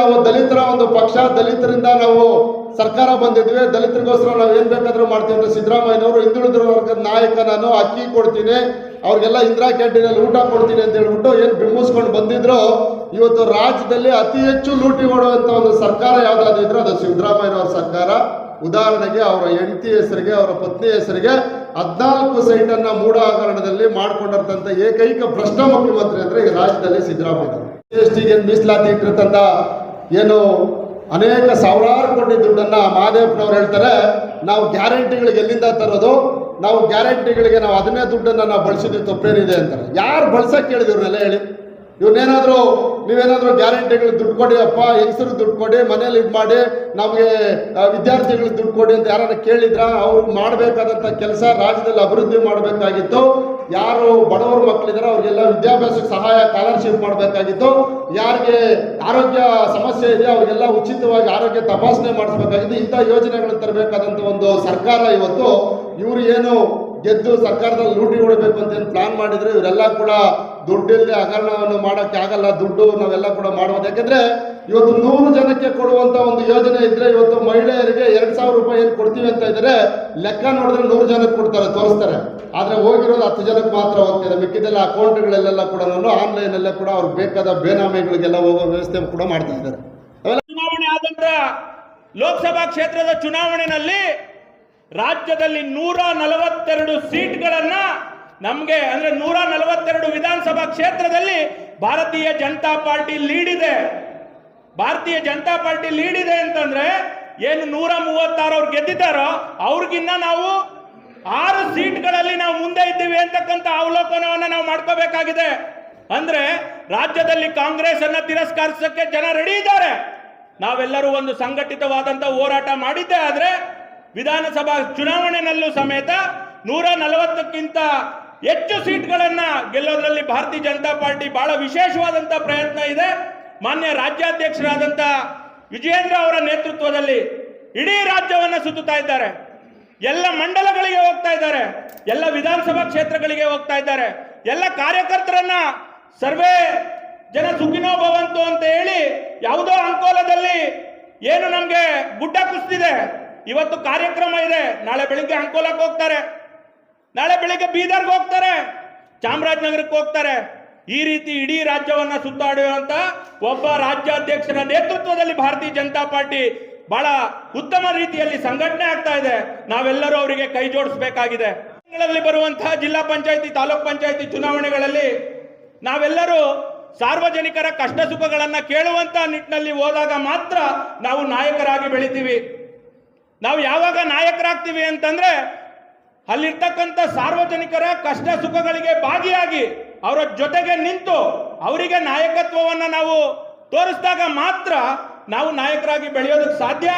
ನಾವು ದಲಿತರ ಒಂದು ಪಕ್ಷ, ದಲಿತರಿಂದ ನಾವು ಸರ್ಕಾರ ಬಂದಿದ್ವಿ. ದಲಿತರಿಗೋಸ್ಕರ ನಾವು ಏನ್ ಬೇಕಾದ್ರೂ ಮಾಡ್ತೀವಿ ಅಂದ್ರೆ ಸಿದ್ದರಾಮಯ್ಯನವರು ಹಿಂದುಳಿದ ವರ್ಗದ ನಾಯಕ ನಾನು ಅಕ್ಕಿ ಕೊಡ್ತೀನಿ. ಅವ್ರಿಗೆಲ್ಲ ಇಂದಿರಾ ಕ್ಯಾಂಟೀನಲ್ಲಿ ಊಟ ಕೊಡ್ತೀನಿ ಅಂತ ಹೇಳ್ಬಿಟ್ಟು ಏನ್ ಬಿಂಬಿಸ್ಕೊಂಡು ಬಂದಿದ್ರು, ಇವತ್ತು ರಾಜ್ಯದಲ್ಲಿ ಅತಿ ಹೆಚ್ಚು ಲೂಟಿ ಮಾಡುವಂತ ಒಂದು ಸರ್ಕಾರ ಯಾವ್ದಾದ್ರು ಇದ್ರೆ ಅದು ಸಿದ್ದರಾಮಯ್ಯನವರ ಸರ್ಕಾರ. ಉದಾಹರಣೆಗೆ ಅವರ ಹೆಂಡತಿ ಹೆಸರಿಗೆ, ಅವರ ಪತ್ನಿ ಹೆಸರಿಗೆ ಹದಿನಾಲ್ಕು ಸೈಟನ್ನ ಮೂಢ ಹಗರಣದಲ್ಲಿ ಮಾಡ್ಕೊಂಡಿರ್ತಂತ ಏಕೈಕ ಭ್ರಷ್ಟ ಮುಖ್ಯಮಂತ್ರಿ ಅಂದ್ರೆ ಈ ರಾಜ್ಯದಲ್ಲಿ ಸಿದ್ದರಾಮಯ್ಯ ಎಸ್ ಟಿಗೆ ಮೀಸಲಾತಿ ಇಟ್ಟಿರ್ತಂತ ಏನು ಅನೇಕ ಸಾವಿರಾರು ಕೋಟಿ ದುಡ್ಡನ್ನ ಮಹಾದೇವಪ್ಪನವ್ರು ಹೇಳ್ತಾರೆ, ನಾವು ಗ್ಯಾರಂಟಿಗಳಿಗೆ ಎಲ್ಲಿಂದ ತರೋದು? ನಾವು ಗ್ಯಾರಂಟಿಗಳಿಗೆ ನಾವು ಅದನ್ನೇ ದುಡ್ಡನ್ನ ನಾವು ಬಳಸಿದ್ವಿ, ತಪ್ಪೇನಿದೆ ಅಂತಾರೆ. ಯಾರು ಬಳಸಕ್ ಕೇಳಿದಿವ್ರನ್ನೆಲ್ಲ ಹೇಳಿ. ಇವ್ರನ್ನೇನಾದ್ರು ನೀವೇನಾದರೂ ಗ್ಯಾರಂಟಿಗಳು ದುಡ್ಡು ಕೊಡಿ, ಅಪ್ಪ, ಹೆಂಗಸರು ದುಡ್ಡು ಕೊಡಿ, ಮನೇಲಿ ಇದು ಮಾಡಿ, ನಮಗೆ ವಿದ್ಯಾರ್ಥಿಗಳು ದುಡ್ಡು ಕೊಡಿ ಅಂತ ಯಾರನ್ನ ಕೇಳಿದ್ರ, ಅವ್ರು ಮಾಡಬೇಕಾದಂಥ ಕೆಲಸ ರಾಜ್ಯದಲ್ಲಿ ಅಭಿವೃದ್ಧಿ ಮಾಡಬೇಕಾಗಿತ್ತು. ಯಾರು ಬಡವರ ಮಕ್ಕಳಿದಾರೆ ಅವ್ರಿಗೆಲ್ಲ ವಿದ್ಯಾಭ್ಯಾಸಕ್ಕೆ ಸಹಾಯ ಸ್ಕಾಲರ್ಶಿಪ್ ಮಾಡಬೇಕಾಗಿತ್ತು. ಯಾರಿಗೆ ಆರೋಗ್ಯ ಸಮಸ್ಯೆ ಇದೆ ಅವರಿಗೆಲ್ಲ ಉಚಿತವಾಗಿ ಆರೋಗ್ಯ ತಪಾಸಣೆ ಮಾಡಿಸ್ಬೇಕಾಗಿತ್ತು. ಇಂಥ ಯೋಜನೆಗಳನ್ನು ತರಬೇಕಾದಂತ ಒಂದು ಸರ್ಕಾರ ಇವತ್ತು, ಇವರು ಏನು ಗೆದ್ದು ಸರ್ಕಾರದಲ್ಲಿ ಲೂಟಿ ಹೊಡಬೇಕು ಅಂತ ಏನು ಪ್ಲಾನ್ ಮಾಡಿದ್ರೆ, ಇವರೆಲ್ಲ ಕೂಡ ದುಡ್ಡಿಲ್ಲದೆ ಹಗರಣವನ್ನು ಮಾಡೋಕ್ಕೆ ಆಗಲ್ಲ, ದುಡ್ಡು ನಾವೆಲ್ಲ ಕೂಡ ಮಾಡ್ಬೋದು ಯಾಕಂದ್ರೆ ಇವತ್ತು ನೂರು ಜನಕ್ಕೆ ಕೊಡುವಂತ ಒಂದು ಯೋಜನೆ ಇದ್ದರೆ ಇವತ್ತು ಮಹಿಳೆಯರಿಗೆ ಎರಡು ಸಾವಿರ ರೂಪಾಯಿ ಏನು ಕೊಡ್ತೀವಿ ಅಂತ ಇದ್ದರೆ ಲೆಕ್ಕ ನೋಡಿದ್ರೆ ನೂರು ಜನಕ್ಕೆ ಕೊಡ್ತಾರೆ, ತೋರಿಸ್ತಾರೆ. ಆದರೆ ಹೋಗಿರೋದು ಹತ್ತು ಜನಕ್ಕೆ ಮಾತ್ರ ಹೋಗ್ತಿದೆ ಮಿಕ್ಕಿದೆಲ್ಲ ಅಕೌಂಟ್ಗಳಲ್ಲೆಲ್ಲ ಕೂಡ ಆನ್ಲೈನ್ ಅಲ್ಲೇ ಕೂಡ ಅವ್ರಿಗೆ ಬೇಕಾದ ಬೇನಾಮಿಗಳಿಗೆಲ್ಲ ಹೋಗೋ ವ್ಯವಸ್ಥೆ ಕೂಡ ಮಾಡ್ತಾ ಇದ್ದಾರೆ. ಚುನಾವಣೆ ಆದಂತ ಲೋಕಸಭಾ ಕ್ಷೇತ್ರದ ಚುನಾವಣೆಯಲ್ಲಿ ರಾಜ್ಯದಲ್ಲಿ ನೂರ ನಲವತ್ತೆರಡು ಸೀಟ್ಗಳನ್ನ ನಮ್ಗೆ ಅಂದ್ರೆ ನೂರ ನಲವತ್ತೆರಡು ವಿಧಾನಸಭಾ ಕ್ಷೇತ್ರದಲ್ಲಿ ಭಾರತೀಯ ಜನತಾ ಪಾರ್ಟಿ ಲೀಡ್ ಇದೆ. ಭಾರತೀಯ ಜನತಾ ಪಾರ್ಟಿ ಲೀಡ್ ಇದೆ ಅಂತಂದ್ರೆ ಏನು ನೂರ ಮೂವತ್ತಾರು ಅವ್ರು ಗೆದ್ದಿದ್ದಾರೋ, ಅವ್ರಿಗಿನ್ನ ನಾವು ಆರು ಸೀಟ್ಗಳಲ್ಲಿ ನಾವು ಮುಂದೆ ಇದ್ದೀವಿ ಅಂತಕ್ಕಂಥ ಅವಲೋಕನವನ್ನು ನಾವು ಮಾಡ್ಕೋಬೇಕಾಗಿದೆ. ಅಂದ್ರೆ ರಾಜ್ಯದಲ್ಲಿ ಕಾಂಗ್ರೆಸ್ ಅನ್ನ ತಿರಸ್ಕರಿಸಕ್ಕೆ ಜನ ರೆಡಿ ಇದ್ದಾರೆ. ನಾವೆಲ್ಲರೂ ಒಂದು ಸಂಘಟಿತವಾದಂತ ಹೋರಾಟ ಮಾಡಿದ್ದೆ ಆದ್ರೆ ವಿಧಾನಸಭಾ ಚುನಾವಣೆಯಲ್ಲೂ ಸಮೇತ ನೂರ ನಲವತ್ತಕ್ಕಿಂತ ಹೆಚ್ಚು ಸೀಟ್ಗಳನ್ನ ಗೆಲ್ಲೋದ್ರಲ್ಲಿ ಭಾರತೀಯ ಜನತಾ ಪಾರ್ಟಿ ಬಹಳ ವಿಶೇಷವಾದಂತಹ ಪ್ರಯತ್ನ ಇದೆ. ಮಾನ್ಯ ರಾಜ್ಯಾಧ್ಯಕ್ಷರಾದಂತ ವಿಜಯೇಂದ್ರ ಅವರ ನೇತೃತ್ವದಲ್ಲಿ ಇಡೀ ರಾಜ್ಯವನ್ನ ಸುತ್ತುತ್ತಾ ಇದ್ದಾರೆ. ಎಲ್ಲ ಮಂಡಲಗಳಿಗೆ ಹೋಗ್ತಾ ಇದ್ದಾರೆ. ಎಲ್ಲ ವಿಧಾನಸಭಾ ಕ್ಷೇತ್ರಗಳಿಗೆ ಹೋಗ್ತಾ ಇದ್ದಾರೆ. ಎಲ್ಲ ಕಾರ್ಯಕರ್ತರನ್ನ ಸರ್ವೇ ಜನ ಸುಖಿನೋ ಭವಂತು ಅಂತ ಹೇಳಿ ಯಾವುದೋ ಅಂಕೋಲದಲ್ಲಿ ಏನು ನಮ್ಗೆ ಗುಡ್ಡ ಕುಸ್ತಿದೆ ಇವತ್ತು ಕಾರ್ಯಕ್ರಮ ಇದೆ. ನಾಳೆ ಬೆಳಿಗ್ಗೆ ಅಂಕೋಲಕ್ಕೆ ಹೋಗ್ತಾರೆ. ನಾಳೆ ಬೆಳಿಗ್ಗೆ ಬೀದರ್ಗೆ ಹೋಗ್ತಾರೆ, ಚಾಮರಾಜನಗರಕ್ಕೆ ಹೋಗ್ತಾರೆ. ಈ ರೀತಿ ಇಡೀ ರಾಜ್ಯವನ್ನ ಸುತ್ತಾಡುವಂತ ಒಬ್ಬ ರಾಜ್ಯಾಧ್ಯಕ್ಷರ ನೇತೃತ್ವದಲ್ಲಿ ಭಾರತೀಯ ಜನತಾ ಪಾರ್ಟಿ ಬಹಳ ಉತ್ತಮ ರೀತಿಯಲ್ಲಿ ಸಂಘಟನೆ ಆಗ್ತಾ ಇದೆ. ನಾವೆಲ್ಲರೂ ಅವರಿಗೆ ಕೈ ಜೋಡಿಸಬೇಕಾಗಿದೆ. ಗಳಲ್ಲಿ ಬರುವಂತಹ ಜಿಲ್ಲಾ ಪಂಚಾಯತಿ, ತಾಲೂಕ್ ಪಂಚಾಯತಿ ಚುನಾವಣೆಗಳಲ್ಲಿ ನಾವೆಲ್ಲರೂ ಸಾರ್ವಜನಿಕರ ಕಷ್ಟ ಸುಖಗಳನ್ನ ಕೇಳುವಂತ ನಿಟ್ಟಿನಲ್ಲಿ ಹೋದಾಗ ಮಾತ್ರ ನಾವು ನಾಯಕರಾಗಿ ಬೆಳಿತೀವಿ. ನಾವು ಯಾವಾಗ ನಾಯಕರಾಗ್ತೀವಿ ಅಂತಂದ್ರೆ ಅಲ್ಲಿರ್ತಕ್ಕಂಥ ಸಾರ್ವಜನಿಕರ ಕಷ್ಟ ಸುಖಗಳಿಗೆ ಭಾಗಿಯಾಗಿ ಅವರ ಜೊತೆಗೆ ನಿಂತು ಅವರಿಗೆ ನಾಯಕತ್ವವನ್ನು ನಾವು ತೋರಿಸಿದಾಗ ಮಾತ್ರ ನಾವು ನಾಯಕರಾಗಿ ಬೆಳೆಯೋದಕ್ಕೆ ಸಾಧ್ಯ.